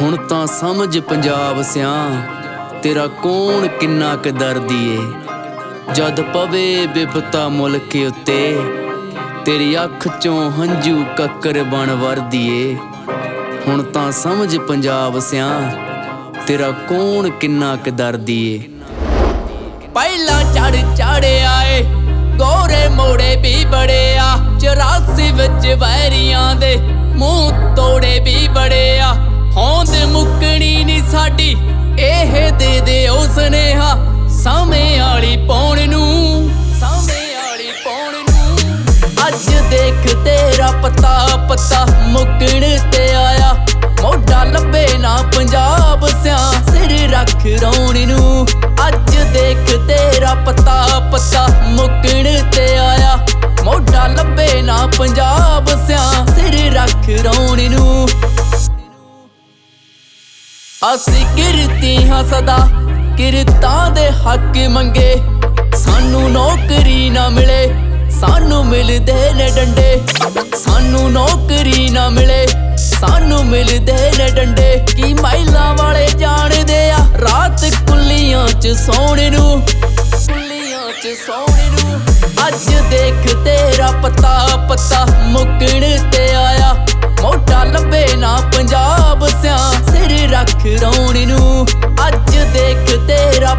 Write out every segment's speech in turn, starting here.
ਹੁਣ ਤਾਂ ਸਮਝ ਪੰਜਾਬ ਸਿਆਂ ਤੇਰਾ ਕੌਣ ਕਿੰਨਾ ਕ ਦਰਦੀ ਏ ਜਦ ਪਵੇ ਬਿਪਤਾ ਮੁਲਕ ਉੱਤੇ, ਤੇਰੀ ਅੱਖ ਚੋਂ ਹੰਝੂ ਕੱਕਰ ਬਣ ਵਰਦੀ ਹੁਣ ਤਾਂ ਸਮਝ ਪੰਜਾਬ ਸਿਆਂ ਤੇਰਾ ਕੌਣ ਕਿੰਨਾ ਕ ਦਰਦੀ ਏ ਪਹਿਲਾਂ ਚੜ ਚੜੇ ਆਏ ਗੋਰੇ ਮੋੜੇ ਵੀ ਬੜੇ 84 ਵਿੱਚ ਨਹੀਂ ਇਹ ਦੇ ਦੇ ਉਸ ਨੇਹਾ ਸਾਵੇਂ ਵਾਲੀ ਪੌਣ ਨੂੰ ਸਾਵੇਂ ਵਾਲੀ ਪੌਣ ਨੂੰ। ਅੱਜ ਦੇਖ ਤੇਰਾ ਪਤਾ ਪਤਾ ਮੁੱਕਣ ਅਸੀਂ ਕਿਰਤੀ ਹਾਂ ਸਦਾ, ਕਿਰਤਾਂ ਦੇ ਹੱਕ ਮੰਗੇ। ਸਾਨੂੰ ਨੌਕਰੀ ਨਾ ਮਿਲੇ, ਸਾਨੂੰ ਮਿਲਦੇ ਨੇ ਡੰਡੇ। ਸਾਨੂੰ ਨੌਕਰੀ ਨਾ ਮਿਲੇ, ਸਾਨੂੰ ਮਿਲਦੇ ਨੇ ਡੰਡੇ। ਕੀ ਮਹਿਲਾ ਵਾਲੇ ਜਾਣਦੇ ਆ ਰਾਤ ਕੁੱਲੀਆਂ 'ਚ ਸੌਣੇ ਨੂੰ? ਕੁੱਲੀਆਂ 'ਚ ਸੌਣੇ ਨੂੰ। ਅੱਜ ਦੇਖ ਤੇਰਾ ਪਤਾ ਪਤਾ ਮੁੱਕਣ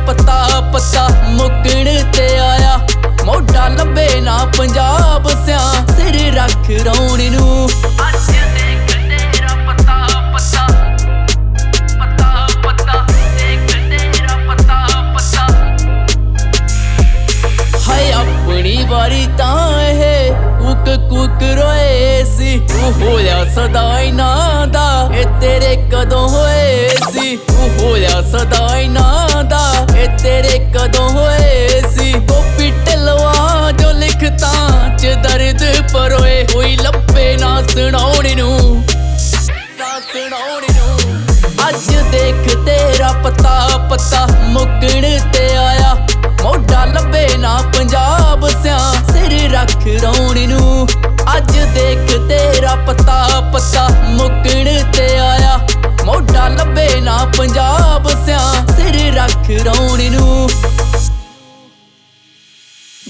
ਪਤਾ ਪਤਾ ਮੁੱਕਣ ਤੇ ਆਇਆ। ਮੋਢਾ ਲੱਭੇ ਨਾ ਪੰਜਾਬ ਸਿਆਂ। ਸਿਰ ਰੱਖ ਰੌਣ ਨੂੰ। ਅੱਜ ਦੇਖ ਤੇਰਾ ਪਤਾ ਪਤਾ ਪਤਾ ਪਤਾ ਦੇਖ ਤੇਰਾ ਪਤਾ ਪਤਾ ਹਾਏ ਆਪਣੀ ਵਾਰੀ ਤਾਂ ਇਹ ਕੁੱਕ ਕੁੱਕ ਰੋਏ ਸੀ। ਤੂੰ ਹੋਇਆ ਸਦਾ ਇਨਾ ਦਾ। ਇਹ ਤੇਰੇ ਕਦੋਂ ਹੋਏ ਸੀ? ਤੂੰ ਹੋਇਆ ਸਦਾ ਸੁਣਾਉਣ ਨੂੰ ਅੱਜ ਦੇਖ ਤੇਰਾ ਪਤਾ ਪਤਾ ਮੁੱਕਣ ਤੇ ਆਇਆ। ਮੋਢਾ ਲੱਭੇ ਨਾ ਪੰਜਾਬ ਸਿਆ ਸਿਰ ਰੱਖ ਰੌਣ ਨੂੰ। ਅੱਜ ਦੇਖ ਤੇਰਾ ਪਤਾ ਪਤਾ ਮੁੱਕਣ ਤੇ ਆਇਆ। ਮੋਢਾ ਲੱਭੇ ਨਾ ਪੰਜਾਬ ਸਿਆ ਸਿਰ ਰੱਖ ਰੌਣ ਨੂੰ।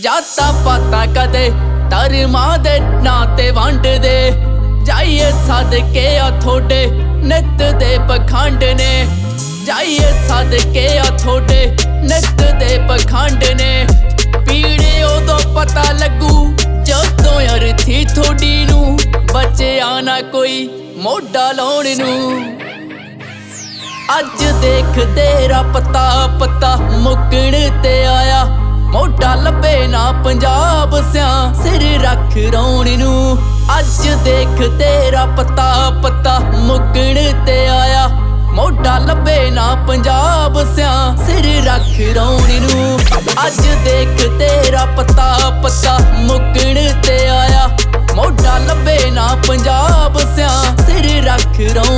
ਜਾਤਾ ਪਾਤਾ ਕਦੇ ਤਰ ਮਾਂ ਦੇ ਨਾਂ ਤੇ ਵੰਡਦੇ ਜਾਈਏ ਸਦਕੇ ਆ ਥੋੜੇ ਨਿੱਤ ਦੇ ਪਖੰਡ ਨੇ। ਜਾਈਏ ਸਦਕੇ ਆ ਥੋੜੇ ਨਿੱਤ ਦੇ ਪਖੰਡ ਨੇ। ਪੀੜੇ ਉਦੋਂ ਪਤਾ ਲੱਗੂ ਜਦੋਂ ਅਰਥੀ ਥੋੜੀ ਨੂੰ। ਬਚਿਆ ਨਾ ਕੋਈ ਮੋਢਾ ਲਾਉਣ ਨੂੰ। ਅੱਜ ਦੇਖ ਤੇਰਾ ਪਤਾ ਪਤਾ ਮੁੱਕਣ ਤੇ ਆਇਆ। ਮੋਢਾ ਲੱਭੇ ਨਾ ਪੰਜਾਬ ਸਿਆ, ਸਿਰ ਰੱਖ ਰੌਣ ਨੂੰ। ਅੱਜ ਦੇਖ ਤੇਰਾ ਪਤਾ ਪਤਾ ਮੁੱਕਣ ਤੇ ਆਇਆ। ਮੋਢਾ ਲੱਭੇ ਨਾ ਪੰਜਾਬ ਸਿਆ, ਸਿਰ ਰੱਖ ਰੌਣ ਨੂੰ। ਅੱਜ ਦੇਖ ਤੇਰਾ ਪਤਾ ਪਤਾ ਮੁੱਕਣ ਤੇ ਆਇਆ। ਮੋਢਾ ਲੱਭੇ ਨਾ ਪੰਜਾਬ ਸਿਆ, ਸਿਰ ਰੱਖ ਰੌਣ